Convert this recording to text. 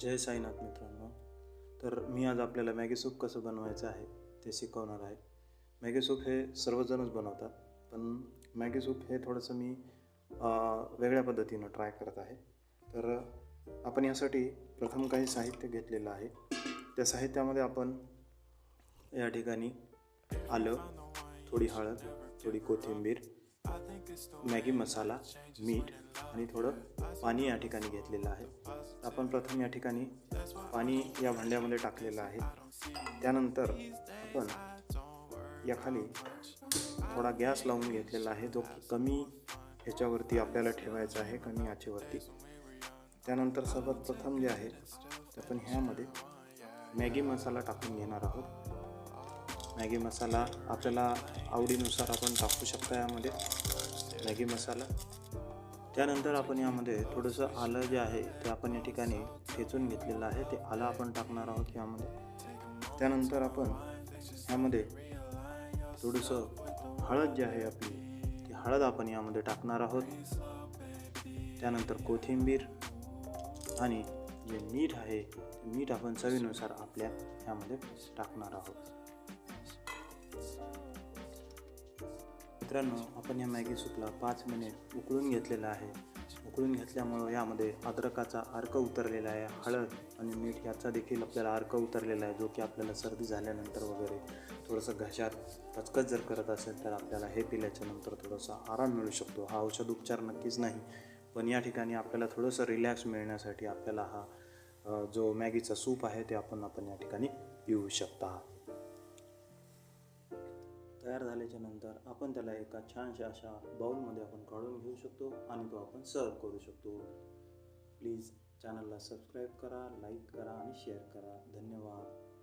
जय साईनाथ मित्रांनो. तर मी आज आपल्याला मॅगी सूप कसं बनवायचं आहे ते शिकवणार आहे. मॅगी सूप हे सर्वजणच बनवतात पण मॅगी सूप हे थोडंसं मी वेगळ्या पद्धतीनं ट्राय करत आहे. तर आपण यासाठी प्रथम काही साहित्य घेतलेलं आहे. त्या साहित्यामध्ये आपण या ठिकाणी आलं थोडी हळद थोडी कोथिंबीर मॅगी मसाला मीठ आणि थोडं पाणी या ठिकाणी घेतलेलं आहे. आपण प्रथम या ठिकाणी पाणी या भांड्यामध्ये टाकलेलं आहे. त्यानंतर आपण याखाली थोडा गॅस लावून घेतलेला आहे जो कमी ह्याच्यावरती आपल्याला ठेवायचा आहे कमी आचेवरती. त्यानंतर सर्वात प्रथम जे आहे ते आपण ह्यामध्ये मॅगी मसाला टाकून घेणार आहोत. मॅगी मसाला आपल्याला आवडीनुसार आपण टाकू शकता यामध्ये. मॅगी मसाला. त्यानंतर आपण यामध्ये थोडंसं आलं जे आहे ते आपण या ठिकाणी ठेचून घेतलेलं आहे. ते आलं आपण टाकणार आहोत यामध्ये. त्यानंतर आपण यामध्ये थोडंसं हळद जे आहे आपली ती हळद आपण यामध्ये टाकणार आहोत. त्यानंतर कोथिंबीर आणि जे मीठ आहे ते मीठ आपण चवीनुसार आपल्या यामध्ये टाकणार आहोत. मित्रांनो आपण या मॅगी सूपला पाच मिनिट उकळून घेतलेलं आहे. उकळून घेतल्यामुळं यामध्ये अद्रकाचा अर्क उतरलेला आहे. हळद आणि मीठ याचा देखील आपल्याला अर्क उतरलेला आहे जो की आपल्याला सर्दी झाल्यानंतर वगैरे थोडंसं घशात कचकच जर करत असेल तर आपल्याला हे पिल्याच्यानंतर थोडासा आराम मिळू शकतो. हा औषध उपचार नक्कीच नाही पण या ठिकाणी आपल्याला थोडंसं रिलॅक्स मिळण्यासाठी आपल्याला हा जो मॅगीचा सूप आहे ते आपण आपण या ठिकाणी पिऊ शकता. तयार झाल्याच्यानंतर आपण त्याला एका छानशा अशा बाउलमध्ये आपण काढून घेऊ शकतो आणि तो आपण सर्व करू शकतो. प्लीज चॅनलला सबस्क्राईब करा लाईक करा आणि शेअर करा. धन्यवाद.